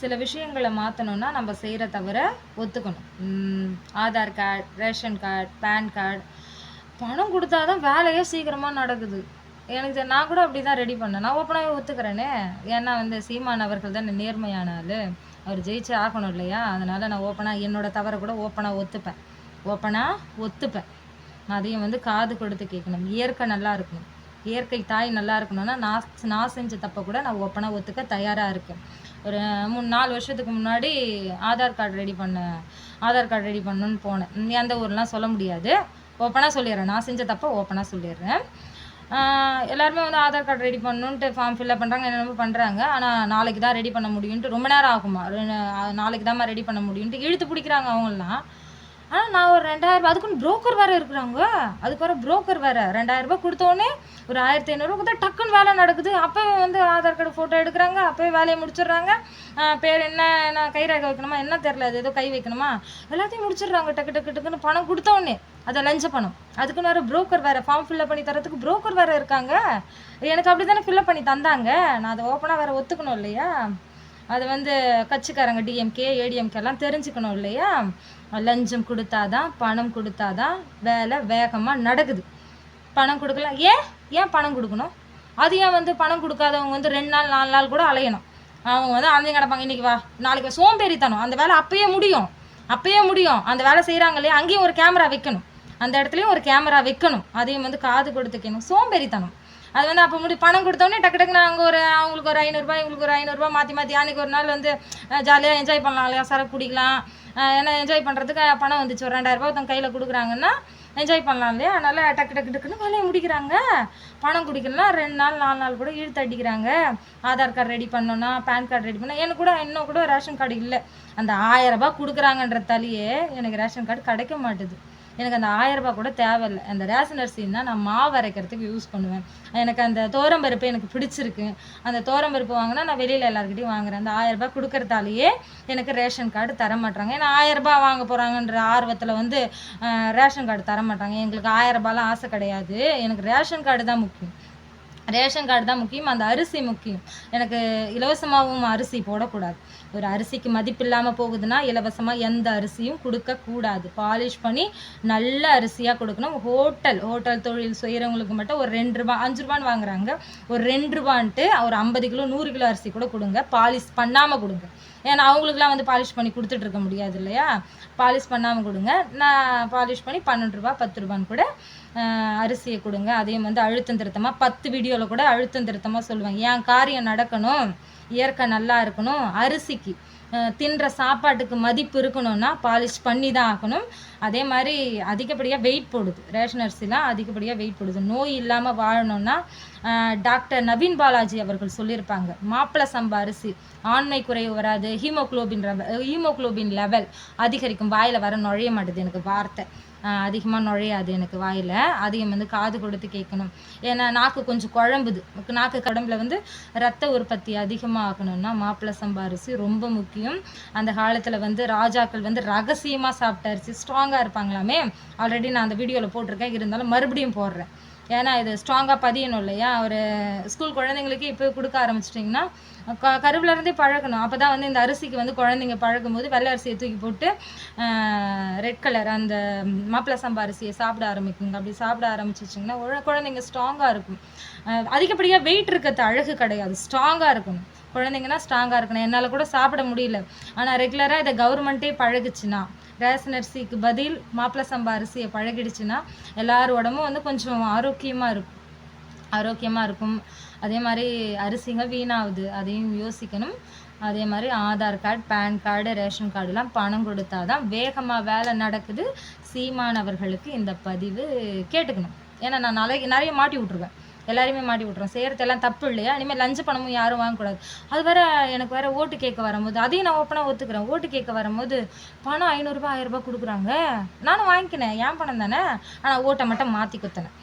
சில விஷயங்களை மாற்றணும்னா நம்ம செய்கிற தவிர ஒத்துக்கணும். Aadhaar card ration card PAN card. பணம் கொடுத்தா தான் வேலையே சீக்கிரமாக நடக்குது. எனக்கு நான் கூட அப்படி தான் ரெடி பண்ணேன். நான் ஓப்பனாகவே ஒத்துக்கிறேனே. ஏன்னா வந்து சீமான் அவர்கள் தான் நேர்மையான ஆள். அவர் ஜெயிச்சு ஆகணும் இல்லையா? அதனால் நான் ஓப்பனாக என்னோடய தவறை கூட ஓப்பனாக ஒத்துப்பேன். ஓப்பனாக ஒத்துப்பேன். அதையும் வந்து காது கொடுத்து கேட்கணும். இயற்கை நல்லா இருக்கணும். இயற்கை தாய் நல்லா இருக்கணும்னா நான் நான் செஞ்ச தப்பை கூட நான் ஓப்பனாக ஒத்துக்க தயாராக இருக்கேன். ஒரு மூணு நாலு வருஷத்துக்கு முன்னாடி ஆதார் கார்டு ரெடி பண்ண ஆதார் கார்டு ரெடி பண்ணணுன்னு போனேன். எந்த ஊர்லாம் சொல்ல முடியாது. ஓப்பனாக சொல்லிடுறேன். நான் செஞ்ச தப்பை ஓப்பனாக சொல்லிடுறேன். எல்லாருமே வந்து ஆதார் கார்டு ரெடி பண்ணணுன்ட்டு ஃபார்ம் ஃபில்அப் பண்ணுறாங்க என்னென்னமோ பண்ணுறாங்க ஆனால் நாளைக்கு தான் ரெடி பண்ண முடியும்ட்டு ரொம்ப நேரம் ஆகுமா? நாளைக்கு தான்மா ரெடி பண்ண முடியும்ட்டு இழுத்து பிடிக்கிறாங்க அவங்களாம் ஆனால் நான் ஒரு ரெண்டாயிரம் அதுக்குன்னு ப்ரோக்கர் வேறு இருக்கிறாங்க. அதுக்கு ப்ரோக்கர் வேறு. ரெண்டாயிரரூபா கொடுத்தோன்னே ஒரு ஆயிரத்தி ஐநூறுரூவா கொடுத்தா டக்குன்னு வேலை நடக்குது. அப்போவே வந்து ஆதார் கார்டு ஃபோட்டோ எடுக்கிறாங்க. அப்போவே வேலையை முடிச்சிடுறாங்க. பேர் என்ன நான் கை ரேகை வைக்கணுமா என்ன தெரில அது ஏதோ கை வைக்கணுமா? எல்லாத்தையும் முடிச்சிடுறாங்க. டக்கு டக்கு டக்குன்னு பணம் கொடுத்தோன்னே அதை லஞ்ச பணம். அதுக்குன்னு வேறு ப்ரோக்கர் வேறு ஃபார்ம் ஃபில்அப் பண்ணி தரத்துக்கு ப்ரோக்கர் வேறு இருக்காங்க. எனக்கு அப்படி தானே ஃபில்அப் பண்ணி தந்தாங்க. நான் அதை ஓப்பனாக வேறு ஒத்துக்கணும் இல்லையா? அது வந்து கட்சிக்காரங்க டிஎம்கே ஏடிஎம்கே எல்லாம் தெரிஞ்சுக்கணும் இல்லையா? லஞ்சம் கொடுத்தாதான் பணம் கொடுத்தாதான் வேலை வேகமாக நடக்குது. பணம் கொடுக்கலாம் ஏன் ஏன் பணம் கொடுக்கணும்? அது ஏன் வந்து பணம் கொடுக்காதவங்க வந்து ரெண்டு நாள் நாலு நாள் கூட அலையணும். அவங்க வந்து அந்த கிடப்பாங்க. இன்னைக்கு வா நாளைக்கு சோம்பேறித்தனம். அந்த வேலை அப்பயே முடியும். அப்பயே முடியும். அந்த வேலை செய்கிறாங்க இல்லையா? அங்கேயும் ஒரு கேமரா வைக்கணும். அந்த இடத்துலையும் ஒரு கேமரா வைக்கணும். அதையும் வந்து காது கொடுத்துக்கணும் சோம்பேறித்தனம். அது வந்து அப்போ முடி பணம் கொடுத்தோடனே டக்கு டக்கு அங்கே ஒரு அவங்களுக்கு ஒரு ஐநூறுரூபா இவங்களுக்கு ஒரு ஐநூறுரூபா மாற்றி மாற்றி அன்றைக்கி ஒரு நாள் வந்து ஜாலியாக என்ஜாய் பண்ணலாம். இல்லையா? சரக்கு குடிக்கலாம். ஏன்னா என்ஜாய் பண்ணுறதுக்கு பணம் வந்துச்சு. ஒரு ரெண்டாயிரரூபா ஒருத்தவங்க கையில் கொடுக்குறாங்கன்னா என்ஜாய் பண்ணலாம் இல்லையா? அதனால் டக்கு டக்கு டக்குன்னு வேலையை முடிக்கிறாங்க. பணம் குடிக்கலாம் ரெண்டு நாள் நாலு நாள் கூட இழுத்து அடிக்கிறாங்க. ஆதார் கார்டு ரெடி பண்ணோன்னா பேன் கார்டு ரெடி பண்ணால் எனக்கு கூட இன்னும் கூட ரேஷன் கார்டு இல்லை. அந்த ஆயிரரூபா கொடுக்குறாங்கன்ற தலையே எனக்கு ரேஷன் கார்டு கிடைக்க மாட்டுது. எனக்கு அந்த ஆயிரரூபா கூட தேவையில்லை. அந்த ரேஷன் அரிசின்னு தான் நான் மாவு அரைக்கிறதுக்கு யூஸ் பண்ணுவேன். எனக்கு அந்த தோரம்பருப்பு எனக்கு பிடிச்சிருக்கு. அந்த தோரம்பருப்பு வாங்கினா நான் வெளியில் எல்லாருக்கிட்டையும் வாங்குறேன். அந்த ஆயிரரூபா கொடுக்கறதாலேயே எனக்கு ரேஷன் கார்டு தர மாட்டாங்க ஏன்னா ஆயிரரூபா வாங்க போகிறாங்கன்ற ஆர்வத்தில் வந்து ரேஷன் கார்டு தர மாட்டாங்க எங்களுக்கு ஆயிரரூபாலாம் ஆசை கிடையாது. எனக்கு ரேஷன் கார்டு தான் முக்கியம். ரேஷன் கார்டு தான் முக்கியம் அந்த அரிசி முக்கியம். எனக்கு இலவசமாகவும் அரிசி போடக்கூடாது. ஒரு அரிசிக்கு மதிப்பு இல்லாமல் போகுதுன்னா இலவசமாக எந்த அரிசியும் கொடுக்கக்கூடாது பாலிஷ் பண்ணி நல்ல அரிசியாக கொடுக்கணும். ஹோட்டல் ஹோட்டல் தொழில் செய்கிறவங்களுக்கு மட்டும் ஒரு ரெண்டு ரூபா அஞ்சு ரூபான்னு வாங்குறாங்க. ஒரு ரெண்டு ரூபான்ட்டு ஒரு ஐம்பது கிலோ நூறு கிலோ அரிசி கூட கொடுங்க. பாலிஷ் பண்ணாமல் கொடுங்க. ஏன்னா அவங்களுக்குலாம் வந்து பாலிஷ் பண்ணி கொடுத்துட்டு இருக்க முடியாது இல்லையா? பாலிஷ் பண்ணாமல் கொடுங்க. நான் பாலிஷ் பண்ணி பன்னெண்டு ரூபா பத்து ரூபான்னு கூட அரிசியை கொடுங்க. அதையும் வந்து அழுத்தம் திருத்தமாக பத்து வீடியோவில் கூட அழுத்தம் திருத்தமாக சொல்லுவேன். என் காரியம் நடக்கணும். இயற்கை நல்லா இருக்கணும். அரிசிக்கு தின்ற சாப்பாட்டுக்கு மதிப்பு இருக்கணும்னா பாலிஷ் பண்ணி தான் ஆகணும். அதே மாதிரி அதிகப்படியாக வெயிட் போடுது. ரேஷன் அரிசிலாம் அதிகப்படியாக வெயிட் போடுது. நோய் இல்லாமல் வாழணும்னா டாக்டர் நவீன் பாலாஜி அவர்கள் சொல்லியிருப்பாங்க மாப்பிள சம்பா அரிசி ஆண்மை குறைவு வராது ஹீமோக்ளோபின் ஹீமோக்ளோபின் லெவல் அதிகரிக்கும் வாயில் வர நுழைய மாட்டுது. எனக்கு வார்த்தை. அதிகமாக நுழையாது எனக்கு வாயில். அதிகம் வந்து காது கொடுத்து கேட்கணும். ஏன்னா நாக்கு கொஞ்சம் குழம்புது. நாக்கு கடம்புல வந்து ரத்த உற்பத்தி அதிகமாக ஆகணும்னா மாப்பிள சம்பா அரிசி ரொம்ப முக்கியம். அந்த காலத்தில் வந்து ராஜாக்கள் வந்து ரகசியமாக சாப்பிட்ட அரிசி ஸ்ட்ராங்காக இருப்பாங்களாமே. ஆல்ரெடி நான் அந்த வீடியோவில் போட்டிருக்கேன். இருந்தாலும் மறுபடியும் போடுறேன். ஏன்னா இது ஸ்ட்ராங்காக பதியணும் இல்லையா? ஒரு ஸ்கூல் குழந்தைங்களுக்கு இப்போ கொடுக்க ஆரம்பிச்சிட்டிங்கன்னா க கருவிலேருந்தே பழகணும். அப்போ தான் வந்து இந்த அரிசிக்கு வந்து குழந்தைங்க பழகும் போது வெள்ளை அரிசியை தூக்கி போட்டு ரெட் கலர் அந்த மாப்பிள சம்பா அரிசியை சாப்பிட ஆரம்பிக்குங்க. அப்படி சாப்பிட ஆரம்பிச்சிச்சிங்கன்னா குழந்தைங்க ஸ்ட்ராங்காக இருக்கும். அதிகப்படியாக வெயிட் இருக்கிறது அழகு கிடையாது. ஸ்ட்ராங்காக இருக்கணும். குழந்தைங்கன்னா ஸ்ட்ராங்காக இருக்கணும். என்னால் கூட சாப்பிட முடியல. ஆனால் ரெகுலராக இதை கவர்மெண்ட்டே பழகுச்சுன்னா ரேஷன் அரிசிக்கு பதில் மாப்பிள சம்பா அரிசியை பழகிடுச்சுன்னா எல்லார் உடம்பும் வந்து கொஞ்சம் ஆரோக்கியமாக இருக்கும். ஆரோக்கியமாக இருக்கும். அதே மாதிரி அரிசிங்க வீணாகுது. அதையும் யோசிக்கணும். அதே மாதிரி Aadhaar card PAN card ration கார்டுலாம் பணம் கொடுத்தா தான் வேகமாக வேலை நடக்குது. சீமான் அவர்களுக்கு இந்த பதிவு கேட்டுக்கணும். ஏன்னா நான் நிறைய நிறைய மாட்டி விட்ருவேன் எல்லாரையுமே மாட்டி விட்ருவேன் செய்கிறதெல்லாம் தப்பு இல்லையா? இனிமேல் லஞ்ச பணமும் யாரும் வாங்கக்கூடாது. அது வேற எனக்கு வேற ஓட்டு கேட்க வரும்போது அதையும் நான் ஓப்பனாக ஒத்துக்கிறேன். ஓட்டு கேட்க வரும்போது பணம் ஐநூறுரூபா ஆயிரரூபா கொடுக்குறாங்க. நானும் வாங்கிக்கினேன். ஏன் பணம் தானே? ஆனால் ஓட்டை மட்டும் மாற்றி குத்தினேன்.